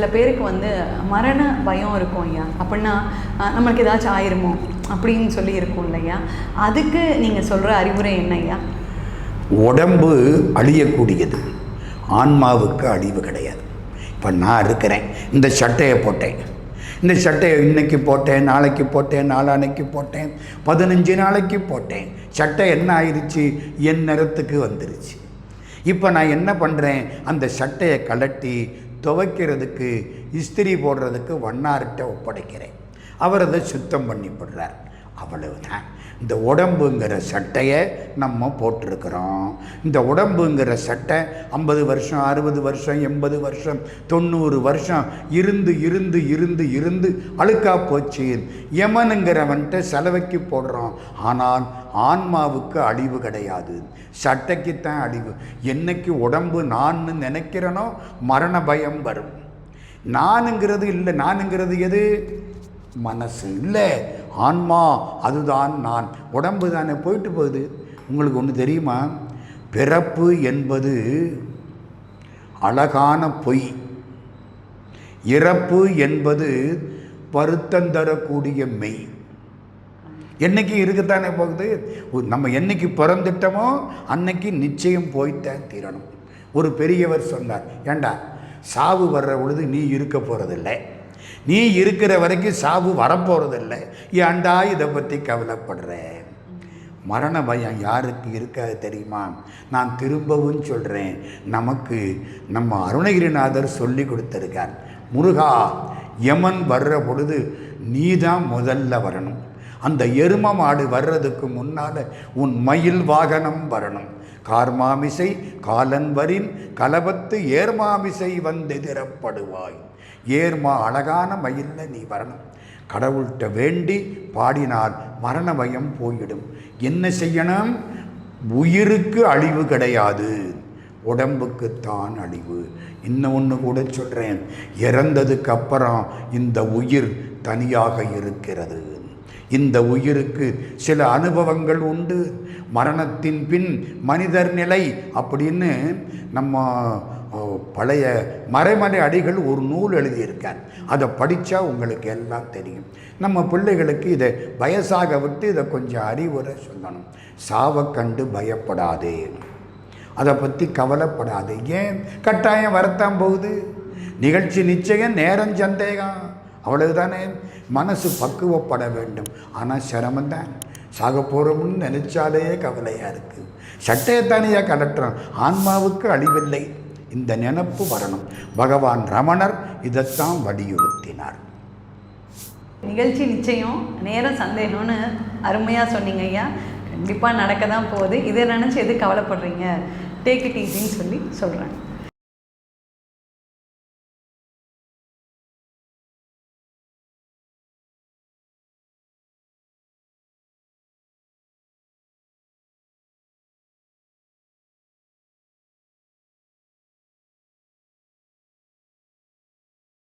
சில பேருக்கு வந்து மரண பயம் இருக்கும் ஐயா. அப்படின்னா நம்மளுக்கு ஏதாச்சும் ஆயிருமோ? அப்படின்னு சொல்லி இருக்கும் இல்லையா அதுக்கு நீங்கள் சொல்கிற அறிவுரை என்ன ஐயா? உடம்பு அழியக்கூடியது. ஆன்மாவுக்கு அழிவு கிடையாது. இப்போ நான் இருக்கிறேன். இந்த சட்டையை போட்டேன். இந்த சட்டையை இன்னைக்கு போட்டேன் நாளைக்கு போட்டேன் நாளான்னைக்கு போட்டேன் பதினஞ்சு நாளைக்கு போட்டேன். சட்டை என்ன ஆயிடுச்சு என் நிறத்துக்கு வந்துருச்சு. இப்போ நான் என்ன பண்ணுறேன் அந்த சட்டையை கலட்டி துவைக்கிறதுக்கு இஸ்திரி போடுறதுக்கு வண்ணார்கிட்ட ஒப்படைக்கிறேன். அவர் அதை சுத்தம் பண்ணி போடுறார் அவ்வளவுதான். இந்த உடம்புங்கிற சட்டையை நம்ம போட்டிருக்கிறோம். இந்த உடம்புங்கிற சட்டை ஐம்பது வருஷம் அறுபது வருஷம் எண்பது வருஷம் தொண்ணூறு வருஷம் இருந்து இருந்து இருந்து இருந்து அழுக்கா போச்சு. யமனுங்கிறவன்ட்ட செலவைக்கு போடுறோம். ஆனால் ஆன்மாவுக்கு அழிவு கிடையாது. சட்டைக்குத்தான் அழிவு. என்னைக்கு உடம்பு நான் நினைக்கிறேனோ மரண பயம் வரும். நானுங்கிறது இல்லை. நானுங்கிறது எது? மனசு இல்லை. ஆன்மா அதுதான் நான். உடம்பு தானே போயிட்டு போகுது. உங்களுக்கு ஒன்று தெரியுமா? பிறப்பு என்பது அழகான பொய். இறப்பு என்பது வருத்தந்தரக்கூடிய மெய். என்னைக்கு இருக்கத்தானே போகுது? நம்ம என்னைக்கு பிறந்துட்டோமோ அன்னைக்கு நிச்சயம் போய்த்தான் தீரணும். ஒரு பெரியவர் சொன்னார் ஏண்டா சாவு வர்ற பொழுது நீ இருக்க போகிறதில்லை நீ இருக்கிற வரைக்கும் சாவு வரப்போகிறதில்லை ஏண்டா இதை பற்றி கவலைப்படுற. மரண பயம் யாருக்கு இருக்காது தெரியுமா? நான் திரும்பவும் சொல்கிறேன் நமக்கு நம்ம அருணகிரிநாதர் சொல்லி கொடுத்துருக்கார். முருகா யமன் வர்ற பொழுது நீ தான் முதல்ல வரணும். அந்த எரும மாடு வர்றதுக்கு முன்னால் உன் மயில் வாகனம் வரணும். கார்மாமிசை காலன் வரின் கலபத்து ஏர்மாமிசை வந்தெதிரப்படுவாய் ஏர்மா அழகான மயில்ல நீ வரணும். கடவுள்கிட்ட வேண்டி பாடினால் மரண பயம் போயிடும். என்ன செய்யணும்? உயிருக்கு அழிவு கிடையாது. உடம்புக்குத்தான் அழிவு. இன்னும் ஒன்று கூட சொல்கிறேன் இறந்ததுக்கு அப்புறம் இந்த உயிர் தனியாக இருக்கிறது. இந்த உயிருக்கு சில அனுபவங்கள் உண்டு. மரணத்தின் பின் மனிதர் நிலை அப்படின்னு நம்ம பழைய மறைமலை அடிகள் ஒரு நூல் எழுதியிருக்கார். அதை படித்தா உங்களுக்கு எல்லாம் தெரியும். நம்ம பிள்ளைகளுக்கு இதை வயசாக விட்டு இதை கொஞ்சம் அறிவுரை சொல்லணும். சாவை கண்டு பயப்படாதே. அதை பற்றி கவலைப்படாதே. ஏன்? கட்டாயம் வரத்தான் போகுது. நிகழ்ச்சி நிச்சயம் நேரம் சந்தேகம். அவ்வளவுதானே? மனசு பக்குவப்பட வேண்டும். ஆனால் சிரமம்தான் சாக போகிறோம்னு நினச்சாலே கவலையாக இருக்குது சட்டையத்தானையாக கலட்டுறோம் ஆன்மாவுக்கு அழிவில்லை. இந்த நினப்பு வரணும். பகவான் ரமணர் இதைத்தான் வலியுறுத்தினார். நிகழ்ச்சி நிச்சயம் நேரம் சந்தேகம்னு அருமையாக சொன்னீங்க ஐயா. கண்டிப்பாக நடக்க தான் போகுது. இதை நினச்சி எது கவலைப்படுறீங்க? டேக் இட் ஈஸின்னு சொல்லி சொல்கிறேன்